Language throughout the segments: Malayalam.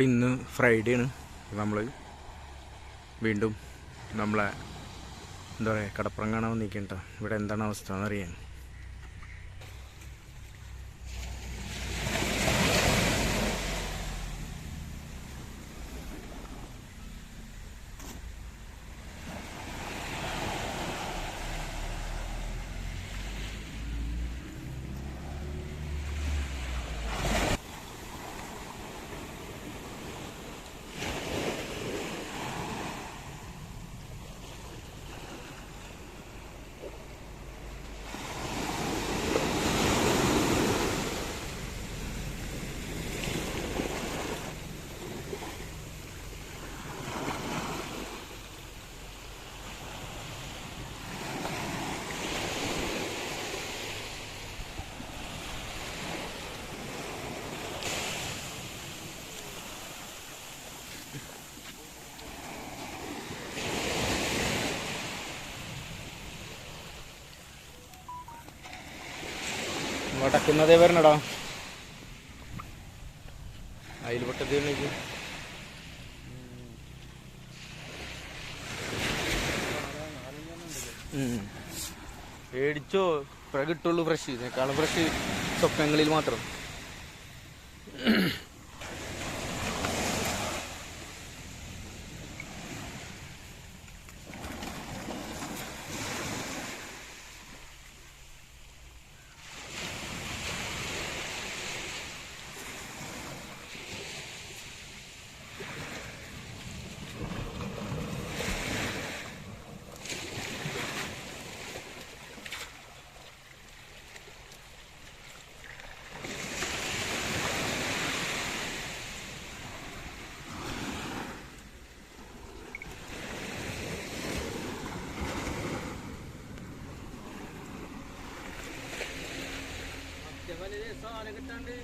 അപ്പം ഇന്ന് ഫ്രൈഡേ ആണ്. നമ്മൾ വീണ്ടും നമ്മളെ എന്താ പറയുക കടപ്പുറം കാണാൻ വന്നിരിക്കണ്ട ഇവിടെ എന്താണ് അവസ്ഥ എന്നറിയാൻ. വടക്കുന്നതേ വരണടാ. അയൽപട്ടത് പേടിച്ചോ? ഇപ്പഴ കിട്ടുള്ളൂ ഫ്രഷ് ഇതിനേക്കാളും ഫ്രഷ് സ്വപ്നങ്ങളിൽ മാത്രം. ఎగట్టండి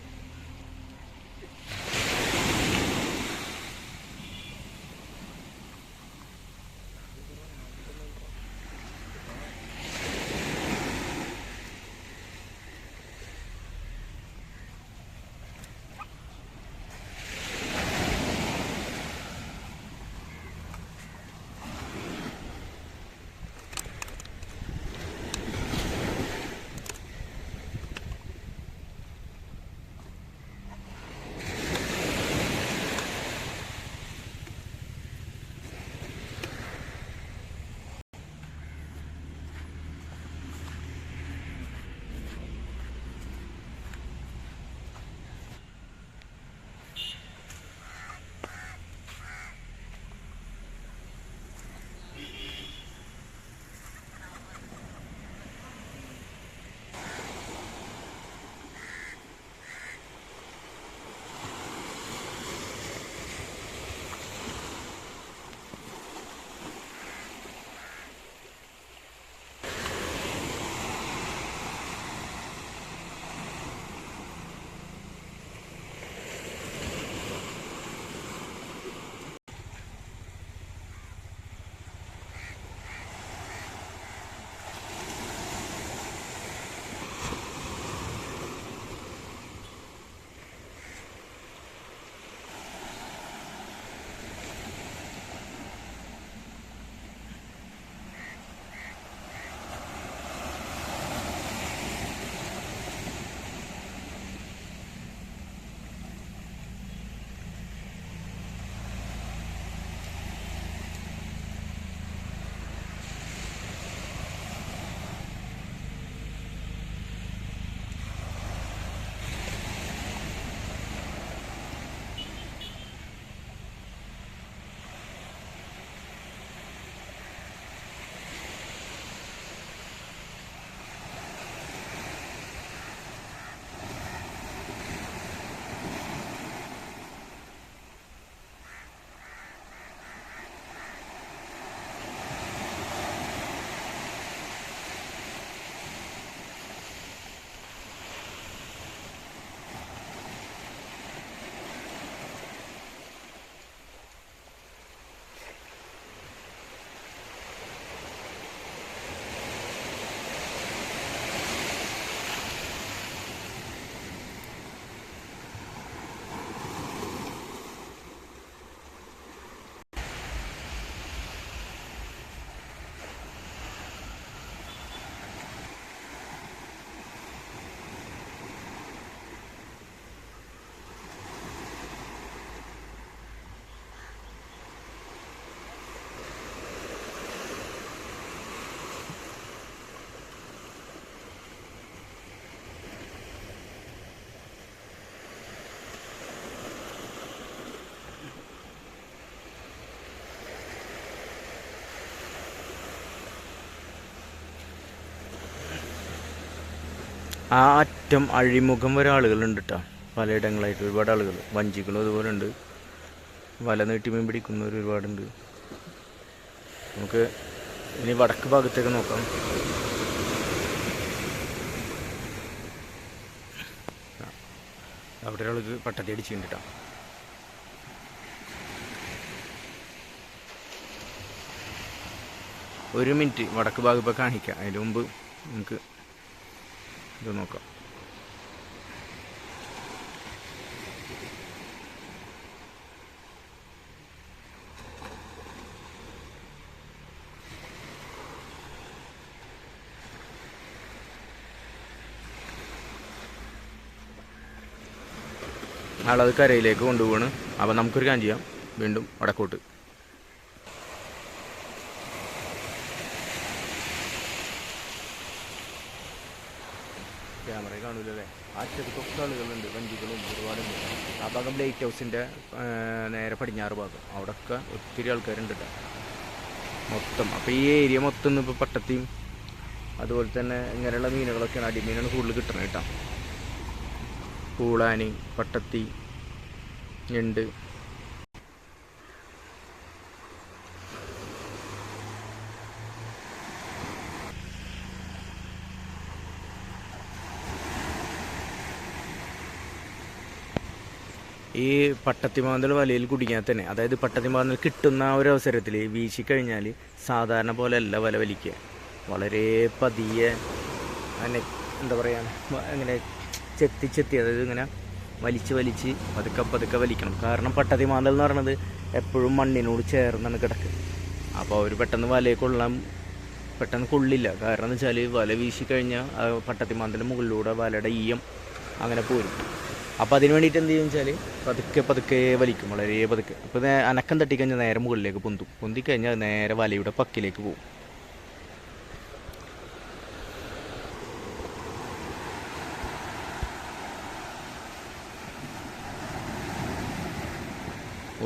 ആ അറ്റം അഴിമുഖം വരെ ആളുകളുണ്ട് കേട്ടോ പലയിടങ്ങളായിട്ട് ഒരുപാട് ആളുകൾ വഞ്ചികളും അതുപോലെ ഉണ്ട് വല നീട്ടി മീൻ പിടിക്കുന്നവർ ഒരുപാടുണ്ട്. നമുക്ക് ഇനി വടക്ക് ഭാഗത്തേക്ക് നോക്കാം. അവിടെ ഒരാൾക്ക് പട്ടത്തി അടിച്ചിട്ടുണ്ട് കേട്ടോ ഒരു മിനിറ്റ് വടക്ക് ഭാഗം കാണിക്കാം. അതിന് മുമ്പ് നമുക്ക് ഇത് നോക്കാം ആളത് കരയിലേക്ക് കൊണ്ടുപോവാണ്. അപ്പോൾ നമുക്കൊരു കാര്യം ചെയ്യാം. വീണ്ടും വടക്കോട്ട്. ക്യാമറ കാണൂലല്ലേ? ആ ചെറുക്കൊക്കെ ആളുകളുണ്ട് വഞ്ചികളും ഒരുപാടുണ്ട് ആ ഭാഗം ലൈറ്റ് ഹൗസിന്റെ നേരെ പടിഞ്ഞാറ് ഭാഗം. അവിടെയൊക്കെ ഒത്തിരി ആൾക്കാരുണ്ട്. മൊത്തം. അപ്പോൾ ഈ ഏരിയ മൊത്തം ഇന്ന് ഇപ്പോൾ പട്ടത്തിയും അതുപോലെ തന്നെ ഇങ്ങനെയുള്ള മീനുകളൊക്കെയാണ് അടിമീനാണ് കൂടുതൽ കിട്ടുന്നത് കേട്ടോ പൂളാനി പട്ടത്തി ഞണ്ട് ഈ പട്ടത്തിമാന്തൽ വലയിൽ കുടിക്കാൻ തന്നെ അതായത് പട്ടത്തിമാന്തൽ കിട്ടുന്ന ആ ഒരു അവസരത്തിൽ വീശിക്കഴിഞ്ഞാൽ സാധാരണ പോലെ അല്ല വല വലിക്കുക. വളരെ പതിയെ അങ്ങനെ എന്താ പറയുക അങ്ങനെ ചെത്തി ചെത്തി അതായത് ഇങ്ങനെ വലിച്ച് വലിച്ച് പതുക്കെ പതുക്കെ വലിക്കണം. കാരണം പട്ടത്തിമാന്തൽ എന്ന് പറയുന്നത് എപ്പോഴും മണ്ണിനോട് ചേർന്നാണ് കിടക്കുക. അപ്പോൾ അവർ പെട്ടെന്ന് വലയെ കൊള്ളാൻ പെട്ടെന്ന് കൊള്ളില്ല. കാരണം എന്ന് വെച്ചാൽ വല വീശിക്കഴിഞ്ഞാൽ പട്ടത്തിമാന്തലിന്റെ മുകളിലൂടെ വലയുടെ ഈയം അങ്ങനെ പോരും. അപ്പോൾ അതിന് വേണ്ടിയിട്ട് എന്ത് ചെയ്യും വെച്ചാൽ പതുക്കെ പതുക്കെ വലിക്കും വളരെ പതുക്കെ. അപ്പോൾ അനക്കം തട്ടിക്കഴിഞ്ഞാൽ നേരെ മുകളിലേക്ക് പൊന്തും. പൊന്തിക്കഴിഞ്ഞാൽ നേരെ വലയുടെ പക്കിലേക്ക് പോകും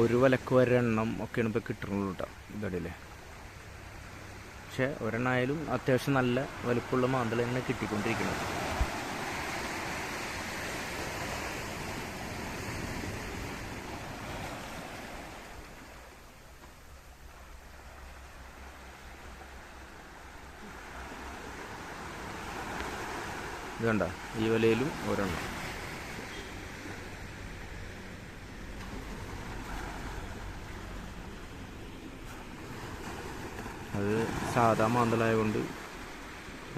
ഒരു വലക്ക് ഒരെണ്ണം ഒക്കെയാണ് ഇപ്പോൾ കിട്ടുന്നുള്ളൂ കേട്ടോ ഇതടിയിലെ. പക്ഷേ ഒരെണ്ണമായാലും അത്യാവശ്യം നല്ല വലുപ്പമുള്ള മാന്തൽ തന്നെ കിട്ടിക്കൊണ്ടിരിക്കുന്നത്. ഇത് കണ്ട ഈ വലയിലും ഒരെണ്ണം. അത് സാധാ മാന്തലായതുകൊണ്ട്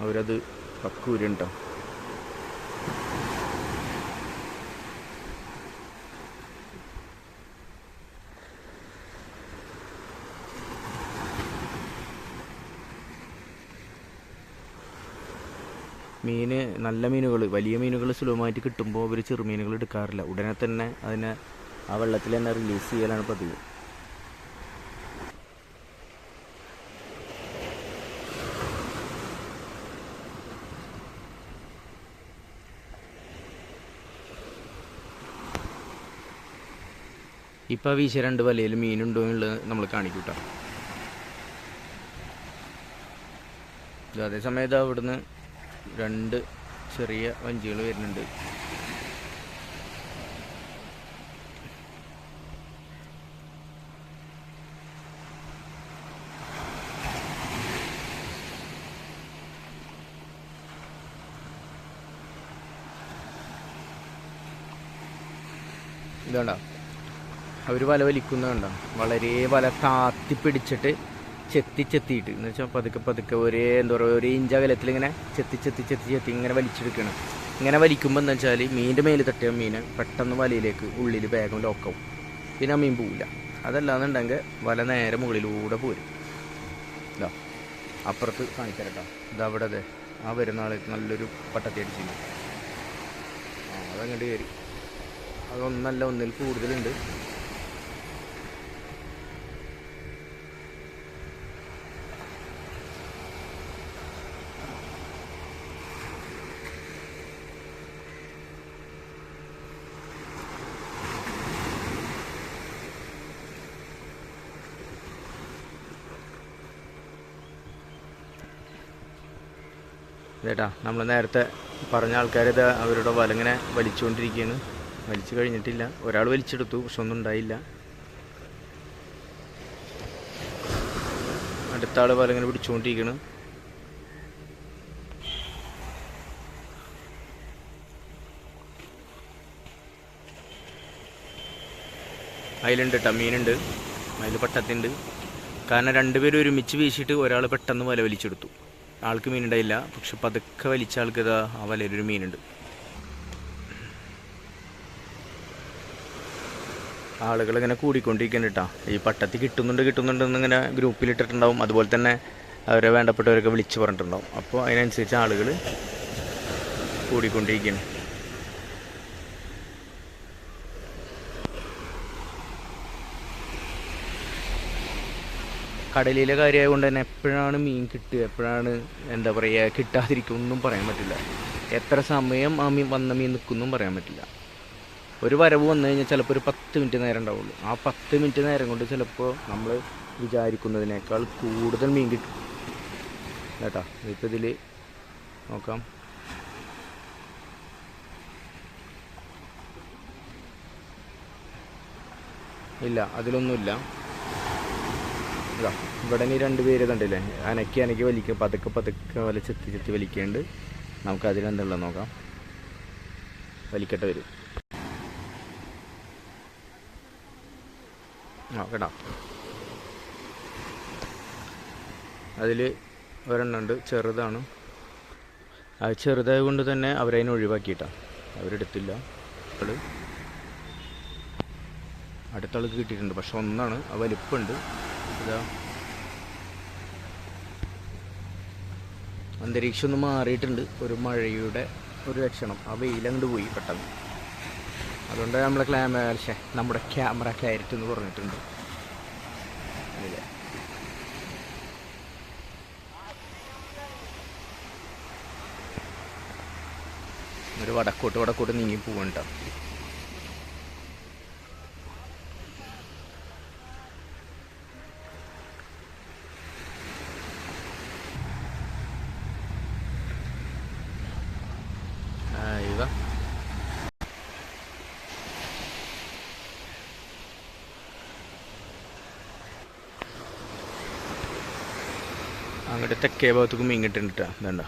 അവരത് പക്കൂരുണ്ടോ മീന് നല്ല മീനുകൾ വലിയ മീനുകൾ സുലഭമായിട്ട് കിട്ടുമ്പോൾ അവർ ചെറുമീനുകൾ എടുക്കാറില്ല. ഉടനെ തന്നെ അതിനെ ആ വെള്ളത്തിൽ തന്നെ റിലീസ് ചെയ്യലാണ് പതിവ്. ഇപ്പൊ വീശ രണ്ട് വലയിൽ മീനുണ്ടോ എന്നുള്ളത് നമ്മൾ കാണിക്കൂട്ടോ. കേട്ടോ ഇത് അതേ സമയത്ത് അവിടുന്ന് രണ്ട് ചെറിയ വഞ്ചികൾ വരുന്നുണ്ട്. ഇതുണ്ടോ. അവർ വല വലിക്കുന്ന കണ്ടോ വളരെ വല താത്തി പിടിച്ചിട്ട് ചെത്തി ചെത്തിയിട്ട് എന്ന് വെച്ചാൽ പതുക്കെ പതുക്കെ ഒരേ എന്താ പറയുക ഒരേ ഇഞ്ച് അകലത്തിൽ ഇങ്ങനെ ചെത്തി ചെത്തി ചെത്തി ചെത്തി ഇങ്ങനെ വലിച്ചെടുക്കണം ഇങ്ങനെ വലിക്കുമ്പോൾ എന്താ വെച്ചാൽ മീനിന്റെ മേലിൽ തട്ടിയ മീൻ പെട്ടെന്ന് വലയിലേക്ക് ഉള്ളിൽ വേഗം ലോക്കാവും പിന്നെ ആ മീൻ പോവില്ല. അതല്ലാന്നുണ്ടെങ്കിൽ വല നേരെ മുകളിലൂടെ പോരും. ഇതാ അപ്പുറത്ത് കാണിക്കാം കേട്ടോ ഇതാ അവിടെ അതെ ആ വരുന്ന ആൾക്ക് നല്ലൊരു പട്ടത്തി അടിച്ചിരുന്നു. ആ അതങ്ങോട്ട് കയറി. അതൊന്നല്ല ഒന്നിൽ കൂടുതലുണ്ട്. ചേട്ടാ നമ്മൾ നേരത്തെ പറഞ്ഞ ആൾക്കാർ ഇത് അവരുടെ വലങ്ങനെ വലിച്ചുകൊണ്ടിരിക്കുകയാണ് വലിച്ചു കഴിഞ്ഞിട്ടില്ല. ഒരാൾ വലിച്ചെടുത്തു പക്ഷെ ഒന്നും ഉണ്ടായില്ല. അടുത്ത ആൾ വലങ്ങനെ പിടിച്ചുകൊണ്ടിരിക്കുന്നു അതിലുണ്ട് കേട്ടോ മീനുണ്ട്. അതിൽ പട്ടത്തുണ്ട്. കാരണം രണ്ടുപേരും ഒരുമിച്ച് വീശിയിട്ട് ഒരാൾ പെട്ടെന്ന് വല വലിച്ചെടുത്തു. ആൾക്ക് മീനുണ്ടായില്ല. പക്ഷെ പതുക്കെ വലിച്ച ആൾക്ക് ഇതാ ആ വലയിലൊരു മീനുണ്ട്. ആളുകൾ ഇങ്ങനെ കൂടിക്കൊണ്ടിരിക്കുന്നുണ്ട് കേട്ടോ. ഈ പട്ടത്തി കിട്ടുന്നുണ്ട് കിട്ടുന്നുണ്ട് എന്നിങ്ങനെ ഗ്രൂപ്പിലിട്ടിട്ടുണ്ടാവും. അതുപോലെ തന്നെ അവരെ വേണ്ടപ്പെട്ടവരൊക്കെ വിളിച്ച് പറഞ്ഞിട്ടുണ്ടാവും. അപ്പോൾ അതിനനുസരിച്ച് ആളുകൾ കൂടിക്കൊണ്ടിരിക്കുകയാണ്. കടലിലെ കാര്യമായതുകൊണ്ട് തന്നെ എപ്പോഴാണ് മീൻ കിട്ടുക എപ്പോഴാണ് എന്താ പറയുക കിട്ടാതിരിക്കും ഒന്നും പറയാൻ പറ്റില്ല. എത്ര സമയം ആ മീൻ വന്ന മീൻ നിൽക്കുന്നും പറയാൻ പറ്റില്ല. ഒരു വരവ് വന്നു കഴിഞ്ഞാൽ ചിലപ്പോൾ ഒരു പത്ത് മിനിറ്റ് നേരം ഉണ്ടാവുള്ളൂ. ആ പത്ത് മിനിറ്റ് നേരം കൊണ്ട് ചിലപ്പോൾ നമ്മൾ വിചാരിക്കുന്നതിനേക്കാൾ കൂടുതൽ മീൻ കിട്ടും. കേട്ടാ? ഇപ്പോൾ ഇതിൽ നോക്കാം. ഇല്ല അതിലൊന്നുമില്ല. ഇതാ ഇവിടെ നീ രണ്ട് പേര് കണ്ടില്ലേ അനക്കി അനക്കി വലിക്കുക പതുക്കെ പതുക്കെ വല ചെത്തി ചെത്തി വലിക്കുന്നുണ്ട് നമുക്ക് അതിലെന്തുള്ള നോക്കാം. വലിക്കട്ടെ വരും. ആ കേട്ടോ. അതിൽ ഒരെണ്ണമുണ്ട് ചെറുതാണ്. അത് ചെറുതായത് കൊണ്ട് തന്നെ അവരതിനെ ഒഴിവാക്കിയിട്ടാണ് അവരെടുത്തില്ല. അവൾ അടുത്ത ആൾക്ക് കിട്ടിയിട്ടുണ്ട് പക്ഷെ ഒന്നാണ് ആ വലിപ്പമുണ്ട് ഇതാ അന്തരീക്ഷം ഒന്ന് മാറിയിട്ടുണ്ട്. ഒരു മഴയുടെ ഒരു ലക്ഷണം. ആ വെയിലങ്ങോട്ട് പോയി പെട്ടെന്ന്. അതുകൊണ്ട് നമ്മളെ ക്ലാമ ശ്ശെ, നമ്മുടെ ക്യാമറ ക്ലാരിറ്റി എന്ന് പറഞ്ഞിട്ടുണ്ട്. ഒരു വടക്കോട്ട് വടക്കോട്ട് നീങ്ങി പോകണ്ട അങ്ങോട്ട് തെക്കേ ഭാഗത്തേക്ക് മീൻ കിട്ടുന്നുണ്ട് കേട്ടോ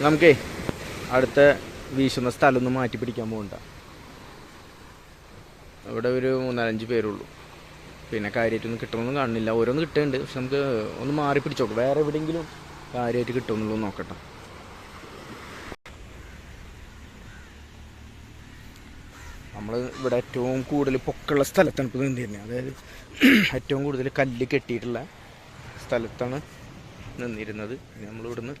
നമുക്കേ അടുത്ത വീശുന്ന സ്ഥലം മാറ്റി പിടിക്കാൻ പോകണ്ട. അവിടെ ഒരു മൂന്നാലഞ്ച് പേരുള്ളൂ. പിന്നെ കാര്യമായിട്ടൊന്നും കിട്ടണമെന്നും കാണുന്നില്ല ഓരോന്ന് കിട്ടുന്നുണ്ട്. പക്ഷെ നമുക്ക് ഒന്ന് മാറി പിടിച്ചോക്കാം. വേറെ എവിടെയെങ്കിലും കാര്യമായിട്ട് കിട്ടുമെന്നുള്ളൂ നോക്കട്ടെ. നമ്മൾ ഇവിടെ ഏറ്റവും കൂടുതൽ പൊക്കുള്ള സ്ഥലത്താണ് ഇപ്പോൾ നിന്നിരുന്നത് അതായത് ഏറ്റവും കൂടുതൽ കല്ല് കെട്ടിയിട്ടുള്ള സ്ഥലത്താണ് നിന്നിരുന്നത്. നമ്മളിവിടുന്ന്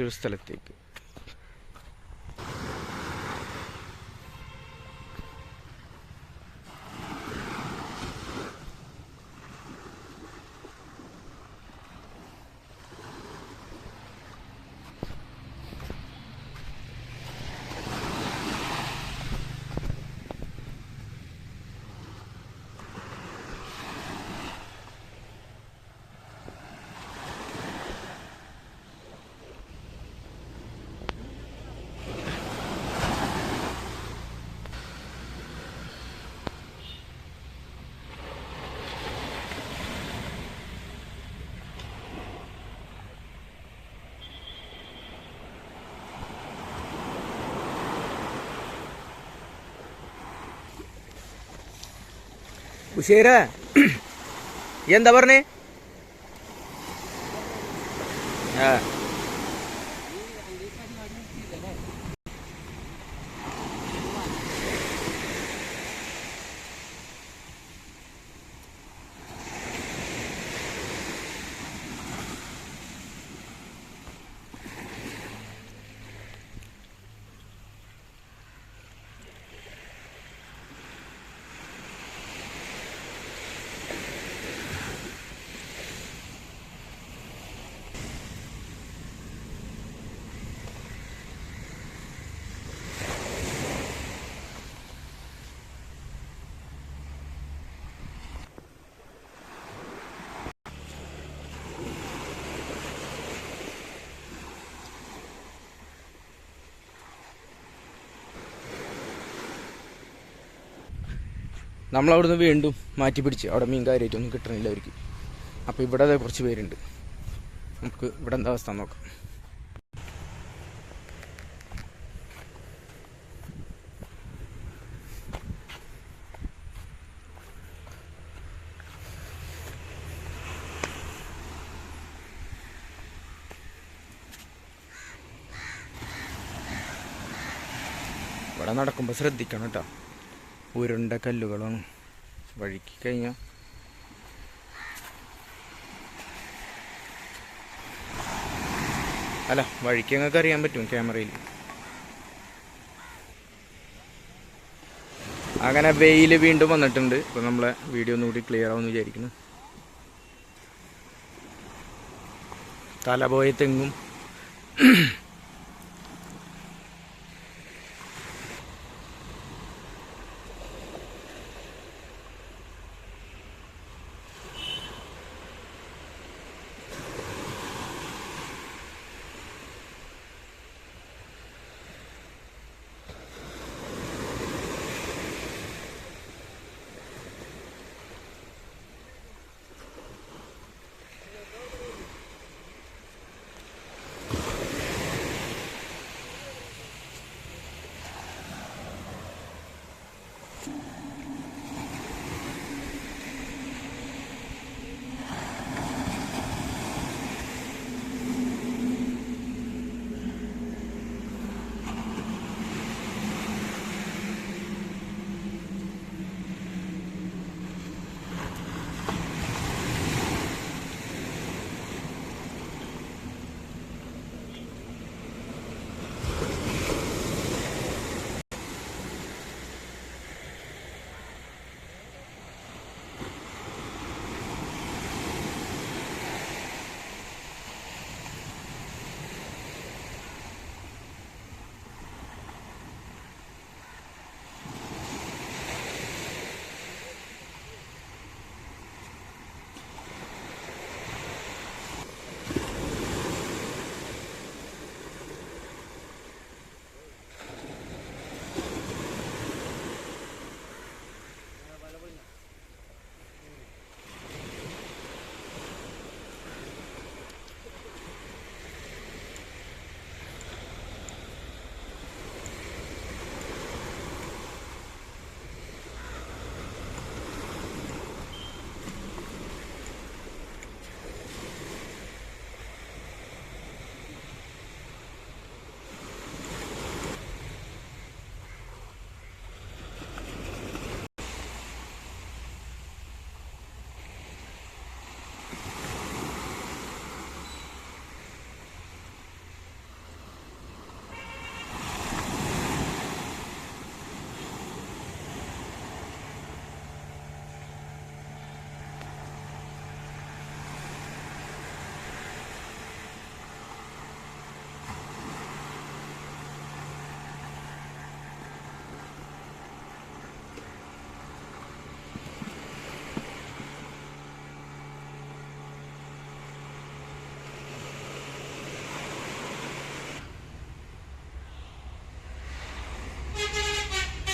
മറ്റൊരു സ്ഥലത്തേക്ക് ഉഷേര എന്താ പറഞ്ഞേ ആ നമ്മളവിടുന്ന് വീണ്ടും മാറ്റി പിടിച്ച് അവിടെ മീൻ കാര്യമായിട്ടൊന്നും കിട്ടണില്ല അവർക്ക്. അപ്പോൾ ഇവിടെ കുറച്ച് പേരുണ്ട്. നമുക്ക് ഇവിടെ എന്താ അവസ്ഥ നോക്കാം. ഇവിടെ നടക്കുമ്പോൾ ശ്രദ്ധിക്കണം കേട്ടോ. ഉരുണ്ട കല്ലുകളാണ് വഴുക്കി കഴിഞ്ഞാൽ അല്ല വഴിക്ക് ഞങ്ങൾക്ക് അറിയാൻ പറ്റും ക്യാമറയിൽ? അങ്ങനെ വെയിൽ വീണ്ടും വന്നിട്ടുണ്ട്. ഇപ്പം നമ്മളെ വീഡിയോ ഒന്നുകൂടി ക്ലിയർ ആവുമെന്ന് വിചാരിക്കുന്നു. തല പോയ തെങ്ങും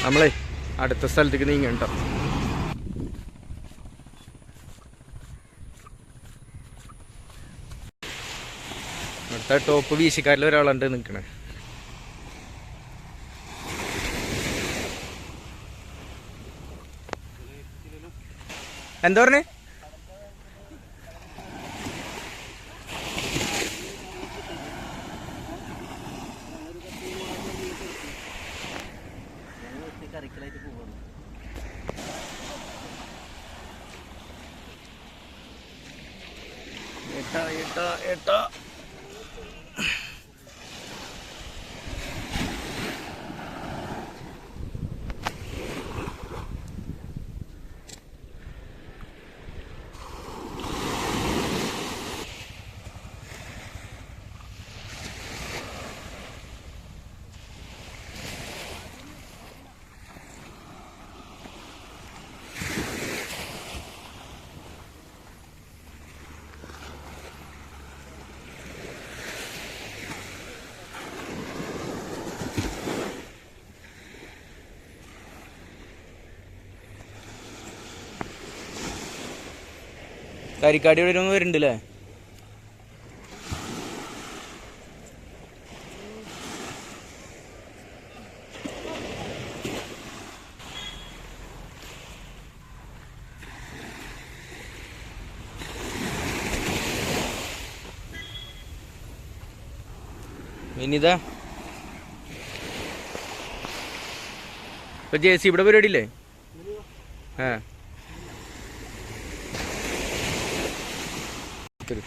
നമ്മളെ അടുത്ത സ്ഥലത്തേക്ക് നീങ്ങണ്ട? അടുത്ത ടോപ്പ് വീശിക്കാരിൽ ഒരാളുണ്ട് നിൽക്കണേ എന്താ പറഞ്ഞേ? കരിക്കാടി ഇവിടെ ഒന്ന് വരുന്നുണ്ട് അല്ലേ വിനീത ജെ സി ഇവിടെ പരിപാടി ഇല്ലേ? ആ. ശരി.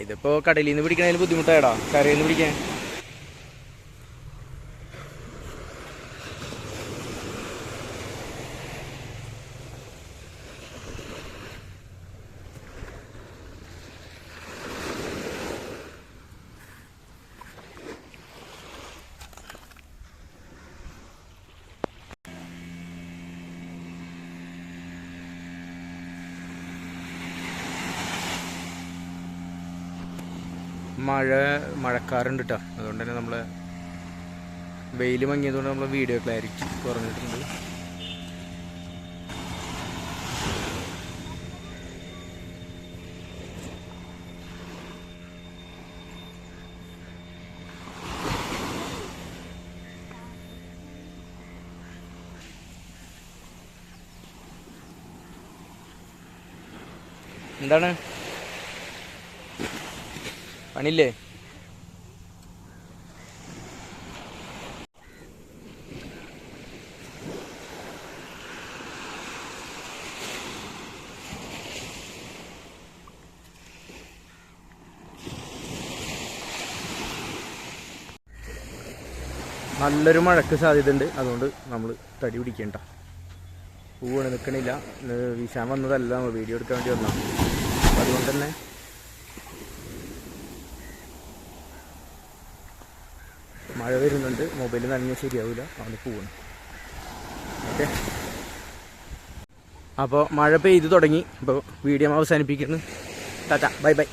ഇതിപ്പോ കടലിൽ നിന്ന് പിടിക്കണതിൽ ബുദ്ധിമുട്ടായടാ കരയിൽ നിന്ന് പിടിക്കാൻ മഴ മഴക്കാറുണ്ട് കേട്ടോ അതുകൊണ്ട് തന്നെ നമ്മൾ വെയിൽ മങ്ങിയതുകൊണ്ട് നമ്മൾ വീഡിയോ ക്ലാരിറ്റി കുറഞ്ഞിട്ടുണ്ട്. എന്താണ്? പണിയില്ലേ? നല്ലൊരു മഴക്ക് സാധ്യതയുണ്ട്. അതുകൊണ്ട് നമ്മൾ തടി പിടിക്കണ്ട. പൂവാണ് നിൽക്കണില്ല വിശാൻ വന്നതല്ല. നമ്മൾ വീഡിയോ എടുക്കാൻ വേണ്ടി വന്നതാണ് അതുകൊണ്ട് തന്നെ മഴ വരുന്നുണ്ട്. മൊബൈൽ നനഞ്ഞാൽ ശരിയാവില്ല അവന് പോകണം ഓക്കെ. അപ്പോൾ മഴ പെയ്ത് തുടങ്ങി. അപ്പോൾ വീഡിയോ അവസാനിപ്പിക്കുന്നു. ടാറ്റ. Bye bye.